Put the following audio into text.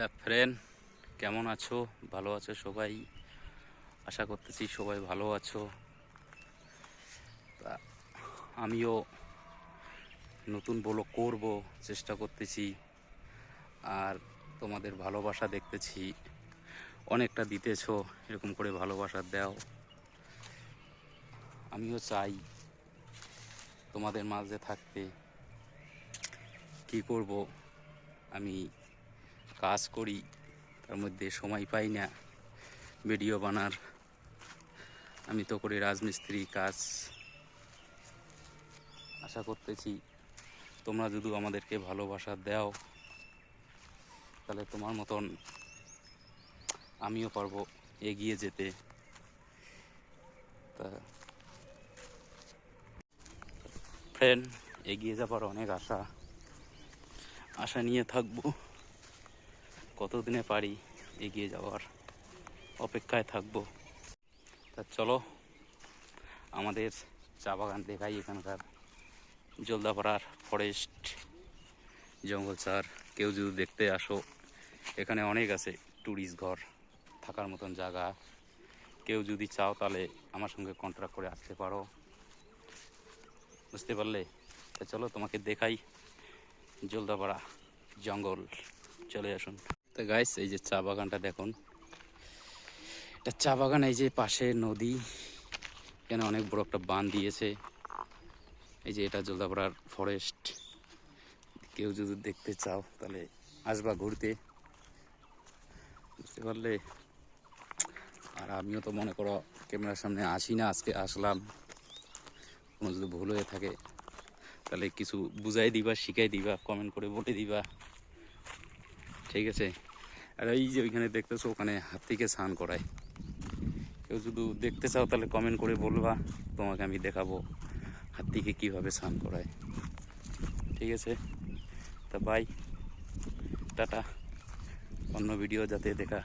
তা ফ্রেন্ড কেমন আছো? ভালো আছো সবাই? আশা করতেছি সবাই ভালো আছো। তা আমিও নতুন বলো করব, চেষ্টা করতেছি। আর তোমাদের ভালোবাসা দেখতেছি। অনেকটা দিতেছো, এরকম করে ভালোবাসা দাও। আমিও চাই তোমাদের মাঝে থাকতে। কি করব? আমি কাজ করি, তার মধ্যে সময় পাই না। ভিডিও বানার। আমি তো করি রাজমিস্ত্রি কাজ। আশা করতেছি তোমরা যদি আমাদেরকে ভালোবাসা দাও, তাহলে তোমার মতন আমিও পারব এগিয়ে যেতে। তা ফ্রেন্ড এগিয়ে যাবার অনেক আশা। আশা নিয়ে থাকব। কতদিনে পারি এগিয়ে যাওয়ার অপেক্ষায় থাকব। তা চলো, আমাদের চা বাগান দেখাই এখানকার জলদাপাড়ার ফরেস্ট জঙ্গল চার। কেউ যদি দেখতে আসো, এখানে অনেক আছে ট্যুরিস্ট ঘর, থাকার মতন জায়গা। কেউ যদি চাও তাহলে আমার সঙ্গে কন্ট্রাক্ট করে আসতে পারো। বুঝতে পারলে? তা চলো তোমাকে দেখাই জলদাপাড়া জঙ্গল। চলে আসুন। তো গাইস এই যে চা বাগানটা দেখুন। এটা চা বাগান, এই যে পাশে নদী, এখানে অনেক বড় একটা বান দিয়েছে। এই যে এটা জলদাপাড়ার ফরেস্ট কেউ যদি দেখতে চাও, তাহলে আসবা ঘুরতে। বুঝতে পারলে? আর আমিও তো মনে করো, ক্যামেরার সামনে আসি না, আজকে আসলাম। কোনো যদি ভুল হয়ে থাকে, তাহলে কিছু বুঝাই দিবা, শিখাই দিবা কমেন্ট করে বলে দিবা। ঠিক আছে? আর এই যে ওইখানে দেখতেছো, ওখানে হাতিকে স্নান করায়। কেউ শুধু দেখতে চাও, তাহলে কমেন্ট করে বলবা। তোমাকে আমি দেখাবো হাতিকে কীভাবে স্নান করায়। ঠিক আছে? তা বাই টাটা। অন্য ভিডিও যাতে দেখা